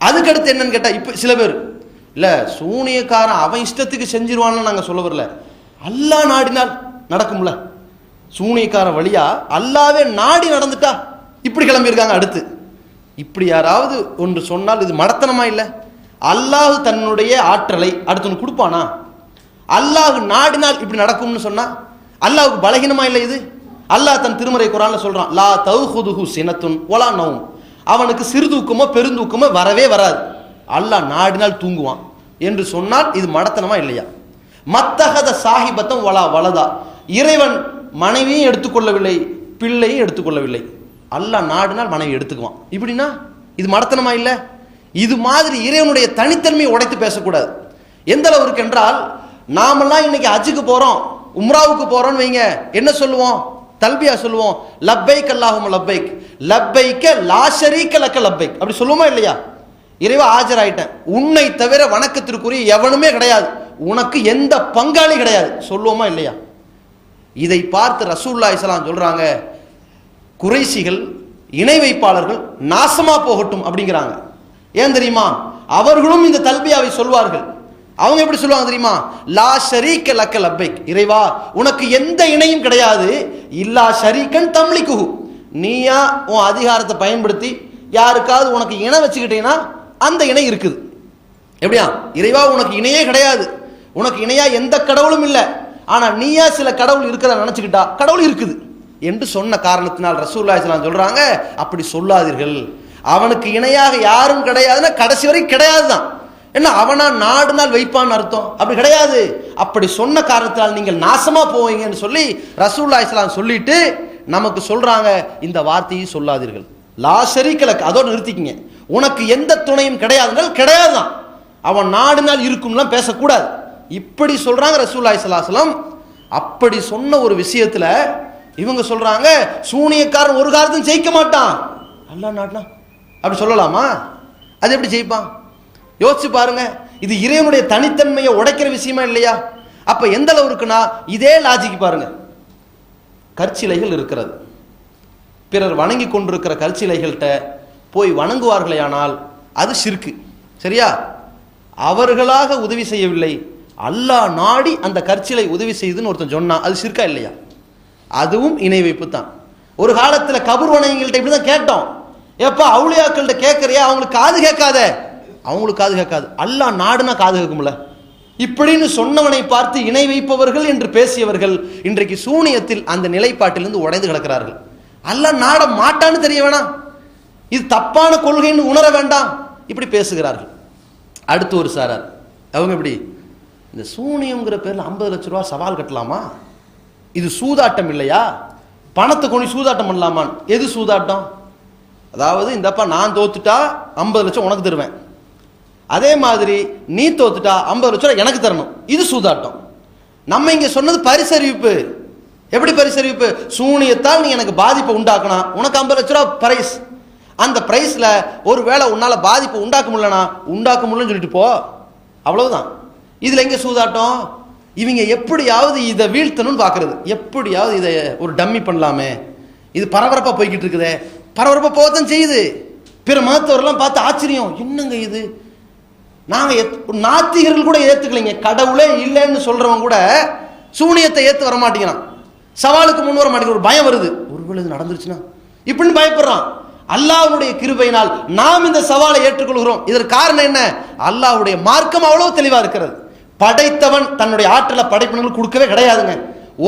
அதுக்கடுத்து என்னன்னு கேட்டால் இப்போ சில பேர் இல்லை சூனியக்காரன் அவன் இஷ்டத்துக்கு செஞ்சிருவான்னு நாங்கள் சொல்ல வரல. அல்லாஹ் நாடினால் நடக்கும்ல. சூனியக்காரன் வழியா அல்லாவே நாடி நடந்துட்டா இப்படி கிளம்பியிருக்காங்க அடுத்து. இப்படி யாராவது ஒன்று சொன்னால் இது மடத்தனமா இல்லை? அல்லாஹ் தன்னுடைய ஆற்றலை அடுத்து கொடுப்பானா? அல்லாஹ் நாடினால் இப்படி நடக்கும்னு சொன்னா அல்லாஹுக்கு பலகீனமா இல்லை இது? அல்லாஹ் தன் திருமறை குரான்ல சொல்றான் லா தௌஹுதுஹு சினத்துன் ஒலா நவும் அவனுக்கு சிறுதூக்கமோ பெருந்தூக்கமோ வரவே வராது. அல்லாஹ் நாடினால் தூங்குவான். என்று சொன்னால் இது மடத்தனமா இல்லையா? மத்தகத சாஹிபத்தம் வலா வலதா. இறைவன் மனைவியும் எடுத்துக்கொள்ளவில்லை பிள்ளையும் எடுத்துக்கொள்ளவில்லை. அல்லாஹ் நாடினால் மனைவி எடுத்துக்குவான். இப்படின்னா இது மடத்தனமா இல்லை? இது மாதிரி இறைவனுடைய தனித்தன்மையை உடைத்து பேசக்கூடாது. எந்த அளவுக்கு என்றால் நாமெல்லாம் இன்னைக்கு அஜுக்கு போகிறோம் உம்ராவுக்கு போகிறோன்னு வைங்க என்ன சொல்லுவோம்? தல்பியா சொல்லுவோம் லப்பைக் அல்லாஹும் லப்பைக் லப்பைக்க லாஷரீக்க லக்க லப்பைக். அப்படி சொல்லுவோமா இல்லையா? இறைவா ஆஜராயிட்டேன். உன்னை தவிர வணக்கத்திற்குரிய எவனுமே கிடையாது. உனக்கு எந்த பங்காளி கிடையாது. சொல்லுவோமா இல்லையா? இதை பார்த்து ரசூல்லா இஸ்லாம் சொல்றாங்க குறைசிகள் இணை வைப்பாளர்கள் நாசமா போகட்டும் அப்படிங்கிறாங்க. ஏன் தெரியுமா? அவர்களும் இந்த தல்பியாவை சொல்வார்கள். அவங்க எப்படி சொல்லுவாங்க தெரியுமா? லா ஷரீக்க லக்க லப்பைக். இறைவா உனக்கு எந்த இணையும் கிடையாது. இல்லா ஷரீக்கன் தம்லிக்குஹு. நீயா உன் அதிகாரத்தை பயன்படுத்தி யாருக்காவது உனக்கு இணை வச்சுக்கிட்டீங்கன்னா அந்த இணை இருக்குது. எப்படியா? இறைவா உனக்கு இணையே கிடையாது. உனக்கு இணையா எந்த கடவுளும் இல்லை. ஆனால் நீயா சில கடவுள் இருக்கிறத நினச்சிக்கிட்டா கடவுள் இருக்குது. என்று சொன்ன காரணத்தினால் ரசூல்லா இஸ்லாம் சொல்கிறாங்க அப்படி சொல்லாதீர்கள். அவனுக்கு இணையாக யாரும் கிடையாதுன்னா கடைசி வரைக்கும் கிடையாது தான் என்ன அவனா நாடு நாள் வைப்பான்னு அர்த்தம்? அப்படி கிடையாது. அப்படி சொன்ன காரணத்தினால் நீங்கள் நாசமா போவீங்கன்னு சொல்லி ரசூல்லா இஸ்லாம் சொல்லிட்டு நமக்கு சொல்றாங்க. இந்த வார்த்தையை சொல்லாதீர்கள். லா கிழக்கு அதோட நிறுத்திக்கிங்க. உனக்கு எந்த துணையும் கிடையாதுனால் கிடையாதுதான். அவன் நாடு நாள் இருக்கும்லாம் பேசக்கூடாது. இப்படி சொல்றாங்க ரசூல்லா இஸ்லாஸ்லாம் அப்படி சொன்ன ஒரு விஷயத்துல இவங்க சொல்றாங்க சூனியக்காரன் ஒரு காலத்தையும் ஜெயிக்க மாட்டான். நல்லா நாட்டினா. அப்படி சொல்லலாமா? அது எப்படி ஜெயிப்பான்? யோசிச்சு பாருங்க இது இறைவனுடைய தனித்தன்மையை உடைக்கிற விஷயமா இல்லையா? அப்ப எந்த அளவு இதே லாஜிக் பாருங்க. கற்சிலைகள் இருக்கிறது. பிறர் வணங்கி கொண்டிருக்கிற கற்சிலைகள்கிட்ட போய் வணங்குவார்களேயானால் அது சிற்கு சரியா? அவர்களாக உதவி செய்யவில்லை. அல்லாஹ் நாடி அந்த கற்சிலை உதவி செய்துன்னு ஒருத்தன் சொன்னா அது சிற்கா இல்லையா? அதுவும் இணை வைப்பு தான் ஒரு காலத்தில் கபர் வணங்கிகள்கிட்ட இப்படி தான் கேட்டோம். ஏப்பா அவுளியாக்கள்கிட்ட கேட்குறியா அவங்களுக்கு காது கேட்காத. அவங்களுக்கு காது கேட்காது. அல்லாஹ் நாடுனா காது கேட்கும்ல. இப்படின்னு சொன்னவனை பார்த்து இணை வைப்பவர்கள் என்று பேசியவர்கள் இன்றைக்கு சூனியத்தில் அந்த நிலைப்பாட்டிலிருந்து உடைந்து கிடக்கிறார்கள். அல்லா நாட மாட்டான்னு தெரிய வேணாம். இது தப்பான கொள்கைன்னு உணர வேண்டாம். இப்படி பேசுகிறார்கள். அடுத்து ஒரு சாரார். அவங்க எப்படி? இந்த சூனியங்கிற பேரில் ஐம்பது லட்ச ரூபா சவால் கட்டலாமா? இது சூதாட்டம் இல்லையா? பணத்தை கொண்டு சூதாட்டம் பண்ணலாமான்னு. எது சூதாட்டம்? அதாவது இந்தப்பா நான் தோத்துட்டா ஐம்பது லட்சம் உனக்கு தருவேன். அதே மாதிரி நீ தோத்துட்டா ஐம்பது லட்ச ரூபா எனக்கு தரணும். இது சூதாட்டம். நம்ம இங்கே சொன்னது பரிசறிவிப்பு. எப்படி பரிசறிவிப்பு? சூனியத்தால் நீ எனக்கு பாதிப்பை உண்டாக்கணும் உனக்கு ஐம்பது லட்ச ரூபா பிரைஸ் அந்த ப்ரைஸில் ஒரு வேளை உன்னால் பாதிப்பு உண்டாக்க முடியலனா உண்டாக்க முடியலன்னு சொல்லிட்டு போ. அவ்வளவுதான். இதில் எங்கே சூதாட்டம்? இவங்க எப்படியாவது இதை வீழ்த்தணும்னு பார்க்குறது எப்படியாவது இதை ஒரு டம்மி பண்ணலாமே. இது பரபரப்பாக போய்கிட்டு இருக்குதே. பரபரப்பாக போகத்தான் செய்யுது. பிற மதத்தவரெல்லாம் பார்த்து ஆச்சரியம். என்னங்க இது? நாங்கள் நாத்திகர்கள் கூட ஏற்றுக்கலைங்க கடவுளே இல்லைன்னு சொல்கிறவங்க கூட சூனியத்தை ஏற்று வர மாட்டேங்கிறான் சவாலுக்கு முன் வர மாட்டேங்கிற ஒரு பயம் வருது. ஒருவேளை இது நடந்துருச்சுன்னா? இப்படின்னு பயப்படுறான். அல்லாஹ்வுடைய கிருபையினால் நாம் இந்த சவாலை ஏற்றுக்கொள்கிறோம். இதற்கு காரணம் என்ன? அல்லாஹ்வுடைய மார்க்கம் அவ்வளோ தெளிவாக இருக்கிறது. படைத்தவன் தன்னுடைய ஆற்றலை படைப்பினர்கள் கொடுக்கவே கிடையாதுங்க.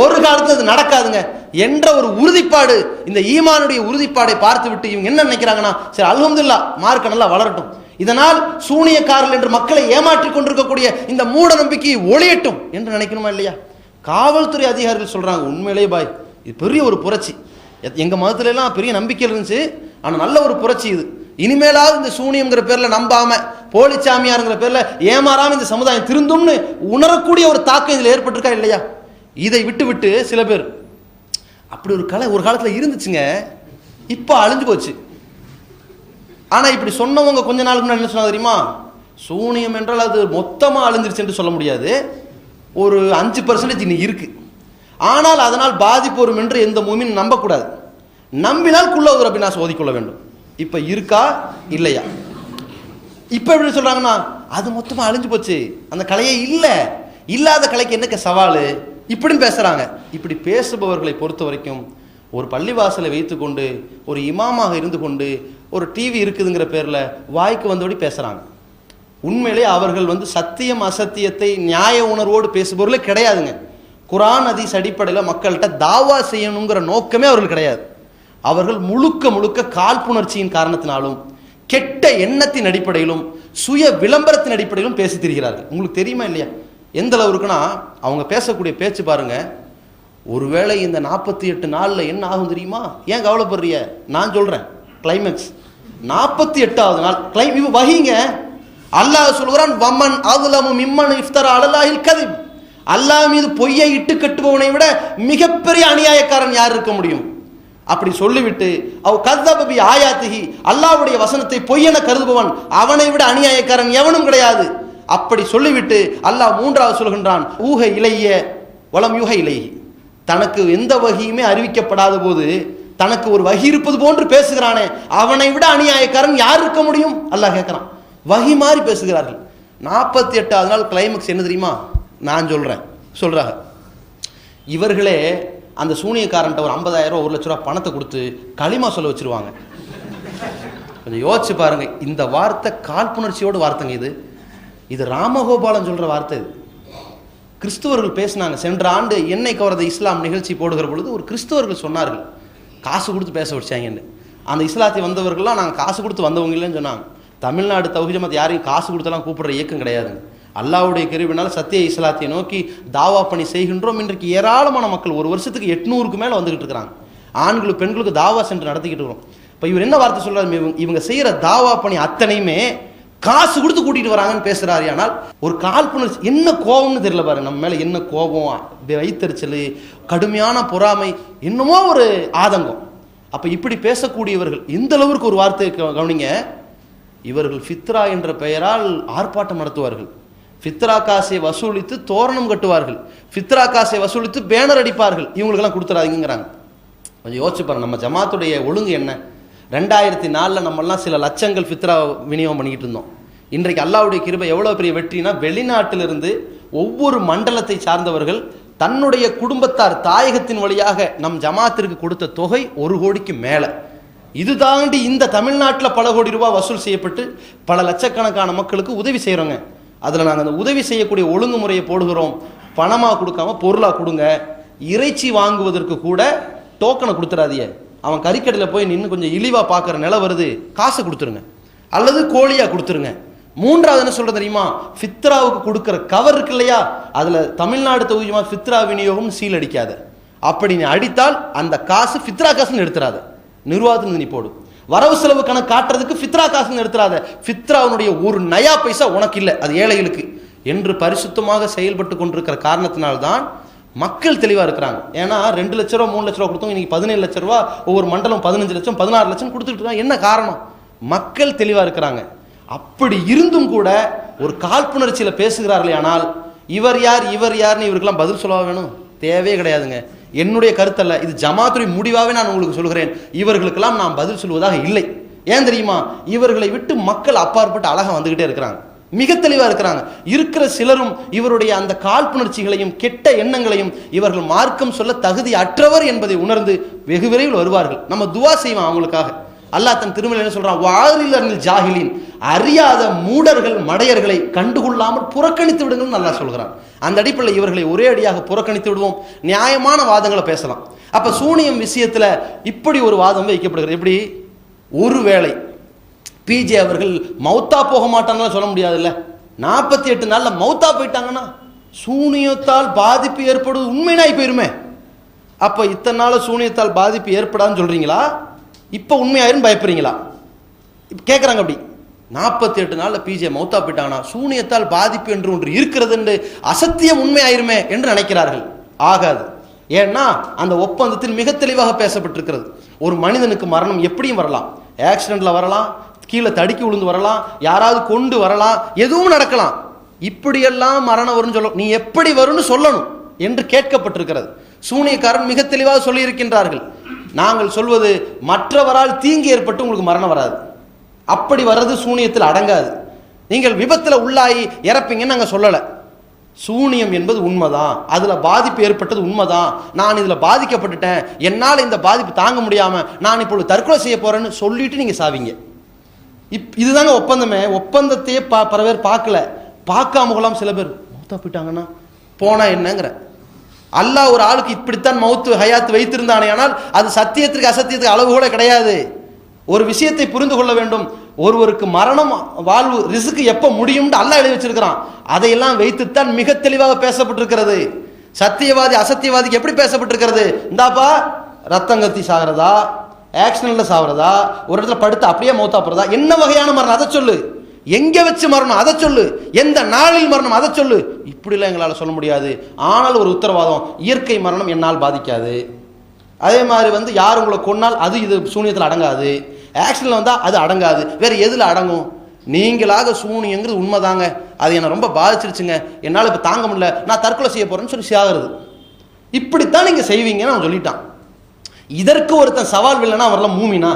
ஒரு காலத்தில் அது நடக்காதுங்க. என்ற ஒரு உறுதிப்பாடு இந்த ஈமானுடைய உறுதிப்பாடை பார்த்து விட்டு இவங்க என்ன நினைக்கிறாங்கன்னா சரி அலமதுல்லா மார்க்க நல்லா வளரட்டும். இதனால் சூனியக்காரர்கள் என்று மக்களை ஏமாற்றிக் கொண்டிருக்கக்கூடிய இந்த மூட நம்பிக்கையை ஒளியட்டும் என்று நினைக்கணுமா இல்லையா? காவல்துறை அதிகாரிகள் சொல்றாங்க உண்மையிலேயே பாய் இது பெரிய ஒரு புரட்சி. எத்- எங்க மதத்துல எல்லாம் பெரிய நம்பிக்கை இருந்துச்சு ஆனால் நல்ல ஒரு புரட்சி இது. இனிமேலாவது இந்த சூனியம்ங்கிற பேர்ல நம்பாம போலிச்சாமியாருங்கிற பேர்ல ஏமாறாம இந்த சமுதாயம் திருந்தும்னு உணரக்கூடிய ஒரு தாக்கம் இதில் ஏற்பட்டிருக்கா இல்லையா? இதை விட்டு விட்டு சில பேர் அப்படி ஒரு கலை ஒரு காலத்துல இருந்துச்சுங்க இப்போ அழிஞ்சு போச்சு. ஆனால் இப்படி சொன்னவங்க கொஞ்ச நாளுக்கு முன்னாடி என்ன சொன்னாங்க தெரியுமா? சூனியம் என்றால் அது மொத்தமாக அழிஞ்சிருச்சு என்று சொல்ல முடியாது. ஒரு அஞ்சு பர்சன்டேஜ் இன்னும் இருக்குது ஆனால் அதனால் பாதிப்பு வரும் என்று எந்த மூமின் நம்பக்கூடாது. நம்பினால் குள்ள ஒரு அப்படின்னா சோதிக்கொள்ள வேண்டும். இப்போ இருக்கா? இல்லையா? இப்போ எப்படி சொல்கிறாங்கன்னா அது மொத்தமாக அழிஞ்சு போச்சு. அந்த கலையே இல்லை. இல்லாத கலைக்கு என்னக்க சவால்? இப்படின்னு பேசுகிறாங்க இப்படி பேசுபவர்களை பொறுத்த வரைக்கும் ஒரு பள்ளிவாசலை வைத்துக்கொண்டு ஒரு இமாமாக இருந்து கொண்டு ஒரு டிவி இருக்குதுங்கிற பேரில் வாய்க்கு வந்தபடி பேசுகிறாங்க உண்மையிலே அவர்கள் வந்து சத்தியம் அசத்தியத்தை நியாய உணர்வோடு பேசுபவர்களே கிடையாதுங்க. குரான் அதிஸ் அடிப்படையில் மக்கள்கிட்ட தாவா செய்யணுங்கிற நோக்கமே அவர்கள் கிடையாது. அவர்கள் முழுக்க முழுக்க காழ்ப்புணர்ச்சியின் காரணத்தினாலும் கெட்ட எண்ணத்தின் அடிப்படையிலும் சுய விளம்பரத்தின் அடிப்படையிலும் பேசி திரிகிறார்கள். உங்களுக்கு தெரியுமா இல்லையா? எந்த அளவுக்குன்னா அவங்க பேசக்கூடிய பேச்சு பாருங்க. ஒருவேளை இந்த நாற்பத்தி எட்டு நாளில் என்ன ஆகும் தெரியுமா? ஏன் கவலைப்படுறிய நான் சொல்றேன். கிளைமேக்ஸ் நாற்பத்தி எட்டாவது நாள். கிளைம் இவ வகிங்க. அல்லாஹ் சொல்கிறான் வம்மன் அதுலமு மிம்மன் இஃப்தர் அலலாஹில் கதிப். அல்லாஹ் மீது பொய்யை இட்டு கட்டுபவனை விட மிகப்பெரிய அநியாயக்காரன் யார் இருக்க முடியும்? அப்படி சொல்லிவிட்டு அவ் கதபபி ஆயாத்திகி அல்லாஹ்வுடைய வசனத்தை பொய்யென கருதுபவன் அவனை விட அநியாயக்காரன் எவனும் கிடையாது. அப்படி சொல்லிவிட்டு அல்லாஹ் மூன்றாவது சொல்கின்றான் ஊக இலைய வளம் யூக இலையி தனக்கு எந்த வகையுமே அறிவிக்கப்படாத போது தனக்கு ஒரு வகி இருப்பது போன்று பேசுகிறானே அவனை விட அநியாயக்காரன் யார் இருக்க முடியும்? அல்லாஹ் கேட்குறான். வகி மாதிரி பேசுகிறார்கள். நாற்பத்தி எட்டாவது நாள் கிளைமேக்ஸ் என்ன தெரியுமா? நான் சொல்கிறேன் சொல்கிறாங்க இவர்களே அந்த சூனியக்காரன்ட்ட ஒரு 50000 ரூபா ஒரு லட்ச ரூபா பணத்தை கொடுத்து களிமா சொல்ல வச்சுருவாங்க. கொஞ்சம் யோசிச்சு பாருங்கள் இந்த வார்த்தை காழ்ப்புணர்ச்சியோடு வார்த்தைங்க இது. இது ராமகோபாலன் சொல்கிற வார்த்தை இது. கிறிஸ்துவர்கள் பேசினாங்க. சென்ற ஆண்டு எண்ணெய் கவரத இஸ்லாம் நிகழ்ச்சி போடுகிற பொழுது ஒரு கிறிஸ்துவர்கள் சொன்னார்கள். காசு கொடுத்து பேச வச்சாங்கன்னு. அந்த இஸ்லாத்தி வந்தவர்கள்லாம் நாங்கள் காசு கொடுத்து வந்தவங்க இல்லைன்னு சொன்னாங்க. தமிழ்நாடு தௌஹிஜமத் யாரையும் காசு கொடுத்தெல்லாம் கூப்பிடுற இயக்கம் கிடையாதுங்க. அல்லாவுடைய கருவினால் சத்திய இஸ்லாத்தை நோக்கி தாவா பணி செய்கின்றோம். இன்றைக்கு ஏராளமான மக்கள் ஒரு வருஷத்துக்கு எட்நூறுக்கு மேலே வந்துகிட்டு இருக்கிறாங்க. ஆண்களுக்கு பெண்களுக்கு தாவா சென்று நடத்திக்கிட்டு இருக்கிறோம். இப்போ இவர் என்ன வார்த்தை சொல்கிறார் இவங்க இவங்க செய்கிற தாவா பணி அத்தனையுமே காசு கொடுத்து கூட்டிட்டு வராங்கன்னு பேசுறாரு ஆனால் ஒரு காழ்ப்புணர்ச்சி என்ன கோபம்னு தெரியல பாருங்க நம்ம மேல என்ன கோபம் வைத்தறிச்சல் கடுமையான பொறாமை என்னமோ ஒரு ஆதங்கம். அப்ப இப்படி பேசக்கூடியவர்கள் எந்த அளவுக்கு ஒரு வார்த்தை கவனிங்க. இவர்கள் ஃபித்ரா என்ற பெயரால் ஆர்ப்பாட்டம் நடத்துவார்கள். ஃபித்ரா காசை வசூலித்து தோரணம் கட்டுவார்கள். ஃபித்ரா காசை வசூலித்து பேனர் அடிப்பார்கள். இவங்களுக்கெல்லாம் கொடுத்துறாதீங்கிறாங்க கொஞ்சம் யோசிச்சு பாருங்க நம்ம ஜமாத்துடைய ஒழுங்கு என்ன? ரெண்டாயிரத்தி நாலில் நம்மெல்லாம் சில லட்சங்கள் ஃபித்ரா விநியோகம் பண்ணிக்கிட்டு இருந்தோம். இன்றைக்கு அல்லாவுடைய கிருபை எவ்வளோ பெரிய வெற்றினா வெளிநாட்டிலிருந்து ஒவ்வொரு மண்டலத்தை சார்ந்தவர்கள் தன்னுடைய குடும்பத்தார் தாயகத்தின் வழியாக நம் ஜமாத்திற்கு கொடுத்த தொகை ஒரு கோடிக்கு மேலே. இது தாண்டி இந்த தமிழ்நாட்டில் பல கோடி ரூபாய் வசூல் செய்யப்பட்டு பல லட்சக்கணக்கான மக்களுக்கு உதவி செய்கிறோங்க அதில் நாங்கள் அந்த உதவி செய்யக்கூடிய ஒழுங்குமுறையை போடுகிறோம். பணமாக கொடுக்காம பொருளாக கொடுங்க. இறைச்சி வாங்குவதற்கு கூட டோக்கனை கொடுத்துறாதீங்க. அவன் கறிக்கடையில் போய் நின்று கொஞ்சம் இழிவாக பார்க்குற நிலை வருது காசை கொடுத்துருங்க. அல்லது கோழியாக கொடுத்துருங்க. மூன்றாவது என்ன சொல்கிறது தெரியுமா? ஃபித்ராவுக்கு கொடுக்குற கவர் இருக்கு இல்லையா? அதில் தமிழ்நாடு தொகுதியுமா ஃபித்ரா விநியோகம் சீல் அடிக்காத அப்படி நீ அடித்தால் அந்த காசு ஃபித்ரா காசுன்னு எடுத்துறாத. நிர்வாகத்தில் நீ போடு. வரவு செலவு கணக்கு காட்டுறதுக்கு ஃபித்ரா காசுன்னு எடுத்துறாத. ஃபித்ராவுடைய ஒரு நயா பைசா உனக்கு இல்லை அது ஏழைகளுக்கு. என்று பரிசுத்தமாக செயல்பட்டு கொண்டிருக்கிற காரணத்தினால்தான் மக்கள் தெளிவாக இருக்கிறாங்க. ஏன்னா ரெண்டு லட்ச ரூபா மூணு லட்ச ரூபா கொடுத்தோம் இன்னைக்கு பதினேழு லட்ச ரூபா ஒவ்வொரு மண்டலம் பதினஞ்சு லட்சம் பதினாறு லட்சம் கொடுத்துட்டு இருக்காங்க. என்ன காரணம்? மக்கள் தெளிவாக இருக்கிறாங்க. அப்படி இருந்தும் கூட ஒரு காழ்ப்புணர்ச்சியில் பேசுகிறார்களே ஆனால் இவர் யார் இவர் யார்னு இவருக்கெல்லாம் பதில் சொல்ல வேணும்? தேவையே கிடையாதுங்க. என்னுடைய கருத்தல்ல இது ஜமாத்துறை முடிவாகவே நான் உங்களுக்கு சொல்கிறேன். இவர்களுக்கெல்லாம் நான் பதில் சொல்வதாக இல்லை. ஏன் தெரியுமா? இவர்களை விட்டு மக்கள் அப்பாற்பட்டு அழகாக வந்துக்கிட்டே இருக்கிறாங்க. மிக தெளிவாக இருக்கிறாங்க. இருக்கிற சிலரும் இவருடைய அந்த காழ்ப்புணர்ச்சிகளையும் கெட்ட எண்ணங்களையும் இவர்கள் மார்க்கம் சொல்ல தகுதி அற்றவர் என்பதை உணர்ந்து வெகு விரைவில் வருவார்கள். நம்ம துவா செய்வோம் அவங்களுக்காக. அல்லாஹ் தன் திருமலை என்ன சொல்றான்? வாரிலர்னில் ஜாகிலின். அறியாத மூடர்கள் மடையர்களை கண்டுகொள்ளாமல் புறக்கணித்து விடுங்கள் நல்லா சொல்கிறான். அந்த அடிப்படையில் இவர்களை ஒரே அடியாக புறக்கணித்து விடுவோம். நியாயமான வாதங்களை பேசலாம். அப்ப சூனியம் விஷயத்துல இப்படி ஒரு வாதம் வைக்கப்படுகிறது. எப்படி? ஒருவேளை பிஜே அவர்கள் மௌத்தா போக மாட்டாங்கன்னு சொல்ல முடியாதுல்ல? நாற்பத்தி எட்டு நாளில் மௌத்தா போயிட்டாங்கன்னா சூனியத்தால் பாதிப்பு ஏற்படுவது உண்மைனாய் போயிருமே. அப்போ இத்தனை நாள் சூனியத்தால் பாதிப்பு ஏற்படாதுன்னு சொல்கிறீங்களா இப்போ உண்மையாயிரும் பயப்படுறீங்களா? கேட்குறாங்க அப்படி. நாற்பத்தி எட்டு நாளில் பிஜே மௌத்தா போயிட்டாங்கன்னா சூனியத்தால் பாதிப்பு என்று ஒன்று இருக்கிறது என்று அசத்தியம் உண்மையாயிருமே என்று நினைக்கிறார்கள். ஆகாது. ஏன்னா அந்த ஒப்பந்தத்தில் மிக தெளிவாக பேசப்பட்டிருக்கிறது. ஒரு மனிதனுக்கு மரணம் எப்படியும் வரலாம். ஆக்சிடெண்ட்டில் வரலாம் கீழே தடுக்கி விழுந்து வரலாம் யாராவது கொண்டு வரலாம் எதுவும் நடக்கலாம். இப்படியெல்லாம் மரணம் வரும்னு சொல்ல நீ எப்படி வரும்னு சொல்லணும் என்று கேட்கப்பட்டிருக்கிறது. சூனியக்காரன் மிக தெளிவாக சொல்லியிருக்கின்றார்கள். நாங்கள் சொல்வது மற்றவரால் தீங்கு ஏற்பட்டு உங்களுக்கு மரணம் வராது. அப்படி வர்றது சூனியத்தில் அடங்காது. நீங்கள் விபத்தில் உள்ளாகி இறப்பீங்கன்னு நாங்கள் சொல்லலை. சூனியம் என்பது உண்மைதான். அதில் பாதிப்பு ஏற்பட்டது உண்மைதான். நான் இதில் பாதிக்கப்பட்டுட்டேன். என்னால் இந்த பாதிப்பு தாங்க முடியாமல் நான் இப்பொழுது தற்கொலை செய்ய போகிறேன்னு சொல்லிட்டு நீங்கள் சாவீங்க. இப் இதுதாங்க ஒப்பந்தமே. ஒப்பந்தத்தையே பா பல பேர் பார்க்கல. பார்க்காம கொள்ளாம சில பேர். மௌத்தா போயிட்டாங்கன்னா போனா என்னங்கிற. அல்லாஹ் ஒரு ஆளுக்கு இப்படித்தான் மௌத்து ஹயாத் வைத்திருந்தானே ஆனால் அது சத்தியத்திற்கு அசத்தியத்துக்கு அளவு கூட கிடையாது. ஒரு விஷயத்தை புரிந்து கொள்ள வேண்டும். ஒருவருக்கு மரணம் வாழ்வு ரிசுக்கு எப்போ முடியும்னு அல்லாஹ் எழுதி வச்சிருக்கிறான். அதையெல்லாம் வைத்துத்தான் மிக தெளிவாக பேசப்பட்டிருக்கிறது. சத்தியவாதி அசத்தியவாதிக்கு எப்படி பேசப்பட்டிருக்கிறது? இந்தாப்பா ரத்தங்கத்தி சாகிறதா? ஆக்சிடென்ட்ல சாகிறதா ஒரு இடத்துல படுத்து அப்படியே மௌத்தா போறதா என்ன வகையான மரணம்? அதை சொல்லு. எங்க வச்சு மரணம்? அதை சொல்லு. எந்த நாளில் மரணம்? அதை சொல்லு. இப்படிலாம் எங்களால் சொல்ல முடியாது. ஆனால் ஒரு உத்தரவாதம். இயற்கை மரணம் என்னால் பாதிக்காது. அதே மாதிரி வந்து யார் உங்களை கொன்னால் அது இது சூனியத்தில் அடங்காது. ஆக்சிடென்ட் வந்தால் அது அடங்காது. வேற எதில் அடங்கும்? நீங்களாக சூனியங்கிறது உண்மைதாங்க. அது என்னை ரொம்ப பாதிச்சிருச்சுங்க. என்னால் இப்போ தாங்க முடியல. நான் தற்கொலை செய்ய போறேன்னு சொல்லி சாகிறது இப்படித்தான் நீங்கள் செய்வீங்கன்னு அவன் சொல்லிட்டான். இதற்கு ஒருத்தன் சவால் இல்லைன்னா அவரெல்லாம் மூமினா.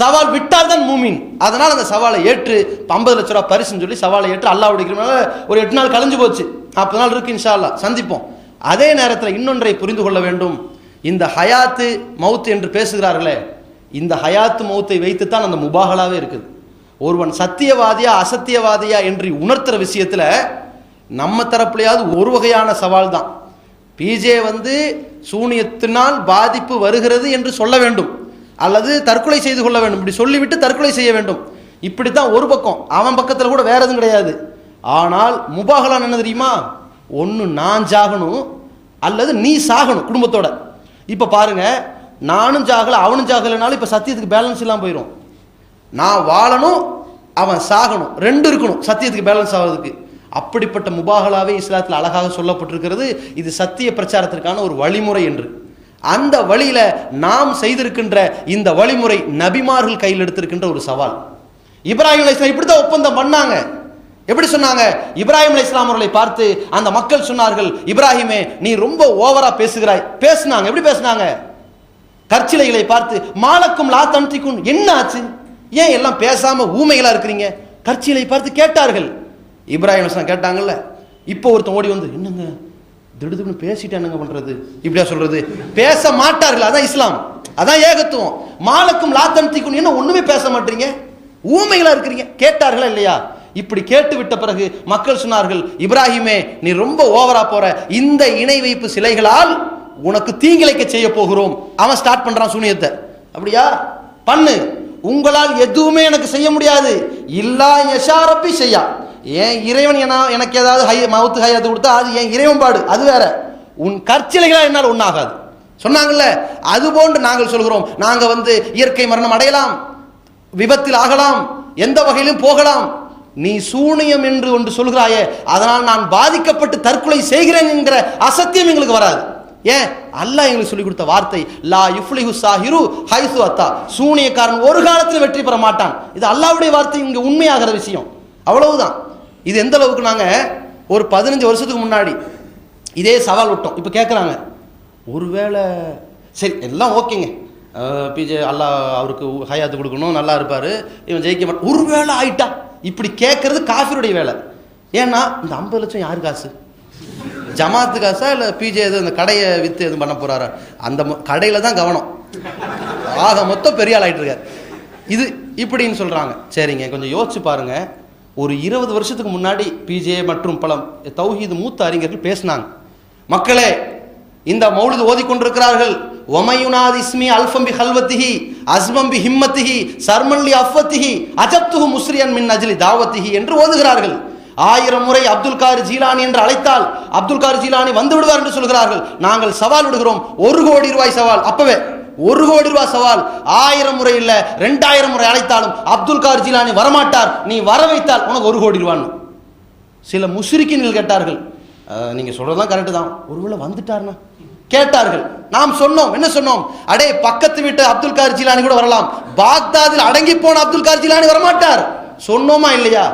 சவால் விட்டால் தான் மூமின். அதனால் அந்த சவாலை ஏற்று ஐம்பது லட்ச ரூபா பரிசுன்னு சொல்லி சவாலை ஏற்று அல்லாஹ் உடைக்கிறனால ஒரு எட்டு நாள் கழிஞ்சு போச்சு. நாற்பது நாள் இருக்கு இன்ஷா அல்லா சந்திப்போம். அதே நேரத்தில் இன்னொன்றை புரிந்து கொள்ள வேண்டும். இந்த ஹயாத்து மவுத் என்று பேசுகிறார்களே இந்த ஹயாத்து மௌத்தை வைத்துத்தான் அந்த முபாகலாவே இருக்குது. ஒருவன் சத்தியவாதியா அசத்தியவாதியா என்று உணர்த்துற விஷயத்தில் நம்ம தரப்புலையாவது ஒரு வகையான சவால் தான் பிஜே வந்து சூனியத்தினால் பாதிப்பு வருகிறது என்று சொல்ல வேண்டும். அல்லது தற்கொலை செய்து கொள்ள வேண்டும். இப்படி சொல்லிவிட்டு தற்கொலை செய்ய வேண்டும். இப்படித்தான் ஒரு பக்கம். அவன் பக்கத்தில் கூட வேற எதுவும் கிடையாது. ஆனால் முபாகலான் என்ன தெரியுமா? ஒன்று நான் சாகணும் அல்லது நீ சாகணும் குடும்பத்தோட. இப்போ பாருங்க நானும் சாகல அவனும் சாகலைனாலும் இப்போ சத்தியத்துக்கு பேலன்ஸ் இல்லாமல் போயிடும் நான் வாழணும் அவன் சாகணும். ரெண்டு இருக்கணும் சத்தியத்துக்கு பேலன்ஸ் ஆகிறதுக்கு அப்படிப்பட்ட முபாகலாவே இஸ்லாத்தில் அழகாக சொல்லப்பட்டிருக்கிறது. இது சத்திய பிரச்சாரத்திற்கான ஒரு வழிமுறை என்று. அந்த வழியில் நாம் செய்திருக்கின்ற இந்த வழிமுறை நபிமார்கள் கையில் எடுத்திருக்கின்ற ஒரு சவால். இப்ராஹிம் இப்படி தான் ஒப்பந்தம் பண்ணாங்க. எப்படி சொன்னாங்க? இப்ராஹிம் அலைஹிஸ்ஸலாம் அவர்களை பார்த்து அந்த மக்கள் சொன்னார்கள் இப்ராஹிமே நீ ரொம்ப ஓவரா பேசுகிறாய். பேசுனாங்க. எப்படி பேசுனாங்க? கற்சிலைகளை பார்த்து மாலக்கும் லா தம்திக்கும் என்ன ஆச்சு ஏன் எல்லாம் பேசாம ஊமைகளா இருக்கிறீங்க? கற்சிலை பார்த்து கேட்டார்கள். இப்ராஹிம் இஸ்லாம் கேட்டாங்கல்ல இப்போ ஒருத்தன் ஓடி வந்து என்னங்க? திடுதுன்னு பேசிட்டு என்னங்க பண்றது? இப்படியா சொல்றது? பேச மாட்டார்கள் அதான் இஸ்லாம். அதான் ஏகத்துவம். மாலக்கும் லாத்தம் தீக்கும் என்ன ஒண்ணுமே பேச மாட்டீங்க? ஊமைகளா இருக்கிறீங்க. கேட்டார்களா இல்லையா? இப்படி கேட்டு விட்ட பிறகு மக்கள் சொன்னார்கள் இப்ராஹிமே நீ ரொம்ப ஓவரா போற. இந்த இணை வைப்பு சிலைகளால் உனக்கு தீங்கிழைக்க செய்ய போகிறோம். அவன் ஸ்டார்ட் பண்றான் சூனியத்தை. அப்படியா? பண்ணு. உங்களால் எதுவுமே எனக்கு செய்ய முடியாது. இல்லா யஷாரப்பி செய்யா ஏன் இறைவன் என எனக்கு ஏதாவது ஹை மவுத்து ஹையத்து கொடுத்தா அது என் இறைவன் பாடு? அது வேற. உன் கற்சிலைகளால் என்னால் ஒன்றாகாது. சொன்னாங்கல்ல அது போன்று நாங்கள் சொல்கிறோம். நாங்கள் வந்து இயற்கை மரணம் அடையலாம். விபத்தில் ஆகலாம். எந்த வகையிலும் போகலாம். நீ சூனியம் என்று ஒன்று சொல்கிறாயே அதனால் நான் பாதிக்கப்பட்டு தற்கொலை செய்கிறேன் என்கிற அசத்தியம் எங்களுக்கு வராது. ஏன்? அல்லாஹ் எங்களுக்கு சொல்லிக் கொடுத்த வார்த்தை லா யுஃப்லிஹு சாஹிரு ஹைசு அத்தா. சூனியக்காரன் ஒரு காலத்தில் வெற்றி பெற மாட்டான். இது அல்லாவுடைய வார்த்தை இங்கே உண்மையாகிற விஷயம். அவ்வளவுதான். இது எந்த அளவுக்கு நாங்கள் ஒரு பதினஞ்சு வருஷத்துக்கு முன்னாடி இதே சவால் விட்டோம். இப்போ கேட்குறாங்க ஒருவேளை சரி எல்லாம் ஓகேங்க. பிஜே அல்லாஹ் அவருக்கு ஹயாத்து கொடுக்கணும் நல்லா இருப்பார். இவன் ஜெயிக்க மாட்டான் ஒரு வேலை ஆயிட்டா. இப்படி கேட்குறது காஃபியுடைய வேலை. ஏன்னா இந்த ஐம்பது லட்சம் யார் காசு? ஜமாத்து காசா இல்லை பிஜே எது இந்த கடையை விற்று எதுவும் பண்ண போகிறாரா அந்த கடையில் தான் கவனம். ஆக மொத்தம் பெரிய ஆள் ஆயிட்டு இருக்கார். இது இப்படின்னு சொல்கிறாங்க சரிங்க கொஞ்சம் யோசிச்சு பாருங்கள் ஒரு இருபது வருஷத்துக்கு முன்னாடி பிஜே மற்றும் பல தௌஹீது மூத்த அறிஞர்கள் பேசினாங்க. மக்களே இந்த மௌலிது ஓதிக்கொண்டிருக்கிறார்கள். ஒமையுனாத் இஸ்மி அல்ஃபம்பி ஹல்வத்திஹி அஸ்மம் பி ஹிம்மத்திஹி சர்மன்லி அஃபத்திஹி அஜப்துஹு முஸ்ரியன் மின் அஜ்லி தாவத்திஹி என்று ஓதுகிறார்கள். ஆயிரம் முறை அப்துல் கார் ஜீலானி என்று அழைத்தால் அப்துல் கார் ஜீலானி வந்து விடுவார் என்று சொல்கிறார்கள். நாங்கள் சவால் விடுகிறோம். ஒரு கோடி ரூபாய் சவால். அப்பவே ஒரு கோடி ரூபாய் சவால். ஆயிரம் முறை இல்ல ரெண்டாயிரம் முறை அழைத்தாலும் அப்துல் கார் ஜிலானி வரமாட்டார். நீ வர வைத்தால் உனக்கு ஒரு கோடி ரூபான்னு. சில முஸ்ரிக்கின்கள் கேட்டார்கள். நீங்கள் நீங்க சொல்றதுதான் கரெக்டு தான். ஒருவேளை வந்துட்டார்னா கேட்டார்கள். நாம் சொன்னோம். என்ன சொன்னோம்? அடே பக்கத்து வீட்டு அப்துல் கார் ஜிலானி கூட வரலாம். பாக்தாதில் அடங்கி போன அப்துல் கார் ஜிலானி வரமாட்டார். சொன்னோமா இல்லையா?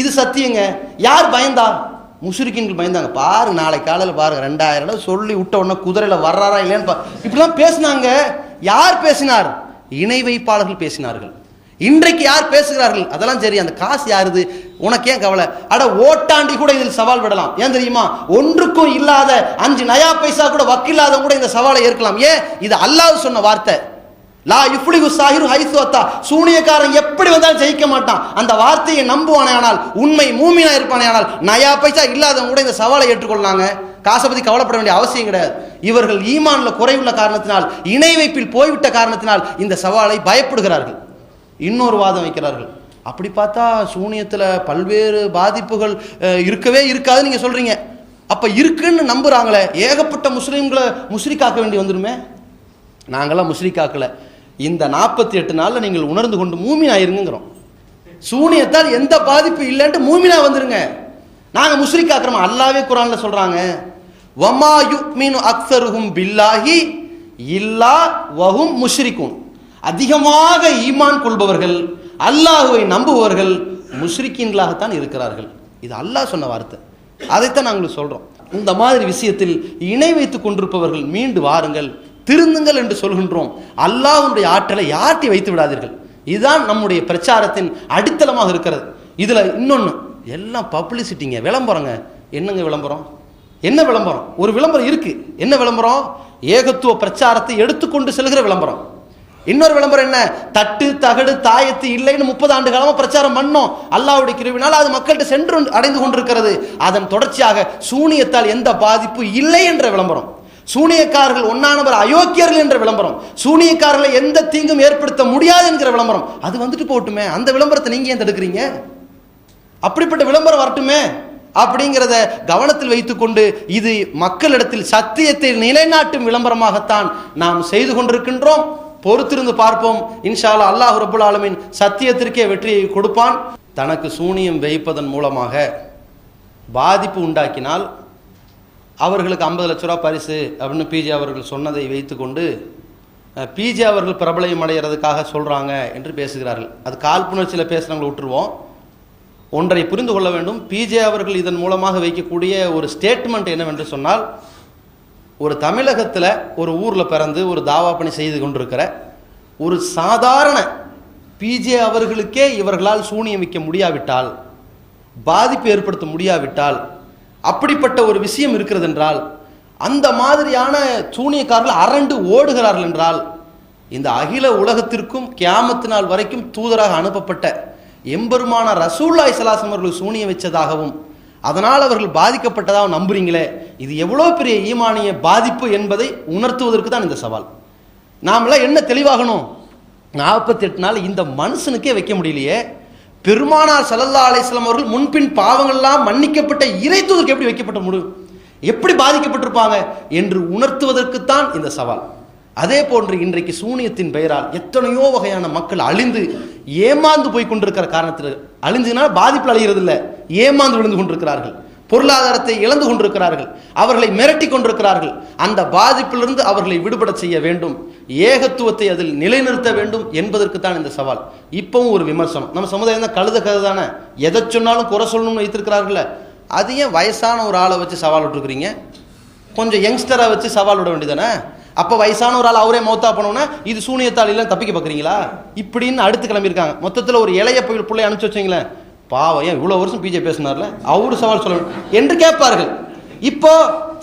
இது சத்தியங்க. யார் பயந்தா? முஸ்ரிக்கின்கள் பயந்தாங்க. பாரு நாளை காலையில் பாருங்க ரெண்டாயிரம் ரூபாய் சொல்லி விட்ட உடனே குதிரையில் வர்றாரா இல்லையான்னு பா- இப்படிலாம் பேசினாங்க. யார் பேசினார்? இணை வைப்பாளர்கள் பேசினார்கள். இன்றைக்கு யார் பேசுகிறார்கள்? அதெல்லாம் சரி அந்த காசு யாருது? உனக்கு ஏன் கவலை? அட ஓட்டாண்டி கூட இதில் சவால் விடலாம். ஏன் தெரியுமா? ஒன்றுக்கும் இல்லாத அஞ்சு நயா பைசா கூட வக்கில்லாத கூட இந்த சவாலை ஏற்கலாம். ஏன்? இது அல்லாஹ் சொன்ன வார்த்தை. லா இஃப்ளிகு சாஹிரு ஹைசு அத்தா. சூனியக்காரன் எப்படி வந்தாலும் ஜெயிக்க மாட்டான். அந்த வார்த்தையை நம்புவானேயானால் உண்மை மூமினா இருப்பானேயானால் நயா பைசா இல்லாதவங்க கூட இந்த சவாலை ஏற்றுக்கொள்ளாங்க. காசை பற்றி கவலைப்பட வேண்டிய அவசியம் கிடையாது. இவர்கள் ஈமானில் குறைவுள்ள காரணத்தினால் இணை வைப்பில் போய்விட்ட காரணத்தினால் இந்த சவாலை பயப்படுகிறார்கள். இன்னொரு வாதம் வைக்கிறார்கள். அப்படி பார்த்தா சூனியத்தில் பல்வேறு பாதிப்புகள் இருக்கவே இருக்காது நீங்கள் சொல்கிறீங்க அப்போ இருக்குன்னு நம்புகிறாங்களே ஏகப்பட்ட முஸ்லீம்களை முஸ்ரிக்காக்க வேண்டி வந்துடுமே? நாங்களாம் முஸ்ரிக்காக்கல இந்த நாற்பத்தி எட்டு நாளில் நீங்கள் உணர்ந்து கொண்டு மூமின் ஆயிருங்கிறோம் சூனியத்தால் எந்த பாதிப்பு இல்லைன்ட்டு மூமினா வந்துருங்க. நாங்கள் முஸ்ரிக்காக்குறோமா அல்லாவே குரான்ல சொல்கிறாங்க வமா யுக்மினு அக்சருகும் பில்லாஹி இல்லா வஹும் முஷ்ரிக்கும் அதிகமாக ஈமான் கொள்பவர்கள் அல்லாஹுவை நம்புபவர்கள் முஷ்ரிக்கீன்களாகத்தான் இருக்கிறார்கள். இது அல்லாஹ் சொன்ன வார்த்தை. அதைத்தான் நாங்கள் சொல்றோம். இந்த மாதிரி விஷயத்தில் இணை வைத்துக் கொண்டிருப்பவர்கள் மீண்டு வாருங்கள். திருந்துங்கள் என்று சொல்கின்றோம். அல்லாஹ்வுடைய ஆற்றலை யாட்டி வைத்து விடாதீர்கள். இதுதான் நம்முடைய பிரச்சாரத்தின் அடித்தளமாக இருக்கிறது. இதில் இன்னொன்று எல்லாம் பப்ளிசிட்டிங்க விளம்பரங்க. என்னங்க விளம்பரம்? என்ன விளம்பரம்? ஒரு விளம்பரம் இருக்குது என்ன விளம்பரம்? ஏகத்துவ பிரச்சாரத்தை எடுத்துக்கொண்டு செல்கிற விளம்பரம். இன்னொரு விளம்பரம் என்ன? தட்டு தகடு தாயத்து இல்லைன்னு முப்பது ஆண்டு காலமாக பிரச்சாரம் பண்ணோம். அல்லாவுடைய கிருவினால் அது மக்கள்கிட்ட சென்று அடைந்து கொண்டிருக்கிறது. அதன் தொடர்ச்சியாக சூனியத்தால் எந்த பாதிப்பு இல்லை என்ற விளம்பரம். சூனியக்காரர்கள் ஒன்னானவர் அயோக்கியர்கள் என்ற விளம்பரம். சூனியக்காரர்களை எந்த தீங்கும் ஏற்படுத்த முடியாது என்கிற விளம்பரம். அது வந்துட்டு போட்டுமே. அந்த விளம்பரத்தை நீங்க ஏன் தடுக்கிறீங்க? அப்படிப்பட்ட விளம்பரம் வரட்டுமே. அப்படிங்கிறத கவனத்தில் வைத்துக்கொண்டு இது மக்களிடத்தில் சத்தியத்தை நிலைநாட்டும் விளம்பரமாகத்தான் நாம் செய்து கொண்டிருக்கின்றோம். பொறுத்திருந்து பார்ப்போம். இன்ஷாலா அல்லாஹ் ரபுல் ஆலமின் சத்தியத்திற்கே வெற்றியை கொடுப்பான். தனக்கு சூனியம் வைப்பதன் மூலமாக பாதிப்பு உண்டாக்கினால் அவர்களுக்கு ஐம்பது லட்ச ரூபா பரிசு அப்படின்னு பிஜே அவர்கள் சொன்னதை வைத்துக்கொண்டு பிஜே அவர்கள் பிரபலம் அடைகிறதுக்காக சொல்கிறாங்க என்று பேசுகிறார்கள். அது காழ்ப்புணர்ச்சியில் பேசுகிறவங்களை விட்டுருவோம். ஒன்றை புரிந்து கொள்ள வேண்டும். பிஜே அவர்கள் இதன் மூலமாக வைக்கக்கூடிய ஒரு ஸ்டேட்மெண்ட் என்னவென்று சொன்னால் ஒரு தமிழகத்தில் ஒரு ஊரில் பிறந்து ஒரு தாவா பணி செய்து கொண்டிருக்கிற ஒரு சாதாரண பிஜே அவர்களுக்கே இவர்களால் சூனியம் வைக்க முடியாவிட்டால் பாதிப்பு ஏற்படுத்த முடியாவிட்டால் அப்படிப்பட்ட ஒரு விஷயம் இருக்கிறது என்றால் அந்த மாதிரியான சூனியக்காரர்கள் அரண்டு ஓடுகிறார்கள் என்றால் இந்த அகில உலகத்திற்கும் கியாமத்து நாள் வரைக்கும் தூதராக அனுப்பப்பட்ட எம்பெருமான ரசூல்லாய் சலாசம் அவர்கள் சூனியம் வச்சதாகவும் அதனால் அவர்கள் பாதிக்கப்பட்டதாக நம்புறீங்களே இது எவ்வளோ பெரிய ஈமானிய பாதிப்பு என்பதை உணர்த்துவதற்கு தான் இந்த சவால். நாமெல்லாம் என்ன தெளிவாகணும்? நாற்பத்தி எட்டு நாள் இந்த மனுஷனுக்கே வைக்க முடியலையே பெருமானார் சல்லல்லா அலிஸ்லாம் அவர்கள் முன்பின் பாவங்கள்லாம் மன்னிக்கப்பட்ட இறை தூதருக்கு எப்படி வைக்கப்பட்ட முடியும் எப்படி பாதிக்கப்பட்டிருப்பாங்க என்று உணர்த்துவதற்குத்தான் இந்த சவால். அதே போன்று இன்றைக்கு சூனியத்தின் பெயரால் எத்தனையோ வகையான மக்கள் அழிந்து ஏமாந்து போய் கொண்டிருக்கிற காரணத்தில் அழிஞ்சதுனால பாதிப்பில் அழிகிறது இல்லை ஏமாந்து விழுந்து கொண்டிருக்கிறார்கள் பொருளாதாரத்தை இழந்து கொண்டிருக்கிறார்கள் அவர்களை மிரட்டி கொண்டிருக்கிறார்கள். அந்த பாதிப்பிலிருந்து அவர்களை விடுபட செய்ய வேண்டும். ஏகத்துவத்தை அதில் நிலைநிறுத்த வேண்டும் என்பதற்கு தான் இந்த சவால். இப்பவும் ஒரு விமர்சனம். நம்ம சமுதாயம் தான் கழுத கதை தானே? எதை சொன்னாலும் குறை சொல்லணும்னு வைத்திருக்கிறார்கள்ல? அது ஏன் வயசான ஒரு ஆளை வச்சு சவால் விட்டுருக்குறீங்க? கொஞ்சம் யங்ஸ்டரை வச்சு சவால் விட வேண்டியதானே அப்போ வயசான ஒரு ஆள் அவரே மௌத்தா பண்ணோன்னா இது சூனியத்தால் தப்பிக்க பார்க்குறீங்களா? இப்படின்னு அடுத்து கிளம்பியிருக்காங்க. மொத்தத்தில் ஒரு இளைய புயல் பிள்ளை அனுப்பிச்சு வச்சீங்களேன். பாவம் ஏன் இவ்வளோ வருஷம் பிஜே பேசினார்ல? அவரு சவால் சொல்லணும். என்று கேட்பார்கள். இப்போ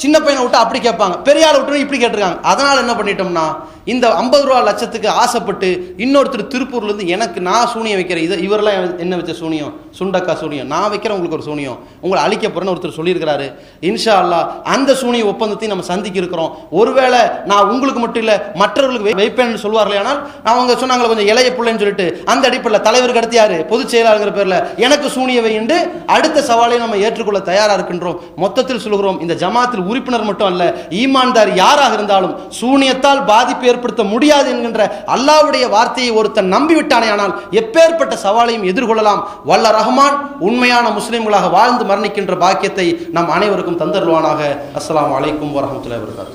சின்ன பையனை விட்டு அப்படி கேட்பாங்க. பெரிய ஆளை விட்டு இப்படி கேட்டிருக்காங்க. அதனால் என்ன பண்ணிட்டோம்னா இந்த ஐம்பது ரூபா லட்சத்துக்கு ஆசைப்பட்டு இன்னொருத்தர் திருப்பூர்லேருந்து எனக்கு நான் சூனியம் வைக்கிறேன் இதை இவரெல்லாம் என்ன வச்ச சூனியம்? சுண்டக்கா சூனியம். நான் வைக்கிறேன் உங்களுக்கு ஒரு சூனியம். உங்களை அழிக்க போகிறேன்னு ஒருத்தர் சொல்லியிருக்கிறாரு. இன்ஷா அல்லாஹ் அந்த சூனிய ஒப்பந்தத்தையும் நம்ம சந்திக்க இருக்கிறோம் ஒருவேளை நான் உங்களுக்கு மட்டும் இல்லை மற்றவர்களுக்கு வைப்பேன்னு சொல்வார்களே ஆனால் அவங்க சொன்னாங்களே கொஞ்சம் இளைய பிள்ளைன்னு சொல்லிட்டு அந்த அடிப்படையில் தலைவருக்கு அடுத்து பொதுச் செயலாளர் பேரில் எனக்கு சூனிய வைண்டு அடுத்த சவாலை நம்ம ஏற்றுக்கொள்ள தயாராக இருக்கின்றோம். மொத்தத்தில் சொல்கிறோம் இந்த ஜமாத்தில் உறுப்பினர் மட்டும் அல்ல ஈமான்தார் யாராக இருந்தாலும் சூனியத்தால் பாதிப்பு ஏற்படுத்த முடியாது என்கின்ற அல்லாவுடைய வார்த்தையை ஒருத்தன் நம்பிவிட்டானே ஆனால் எப்பேற்பட்ட சவாலையும் எதிர்கொள்ளலாம். வல்ல ரஹ்மான் உண்மையான முஸ்லிம்களாக வாழ்ந்து மரணிக்கின்ற பாக்கியத்தை நம் அனைவருக்கும் தந்தருவானாக அஸ்லாம் வலைக்கும் வரமத்துல வருகிறது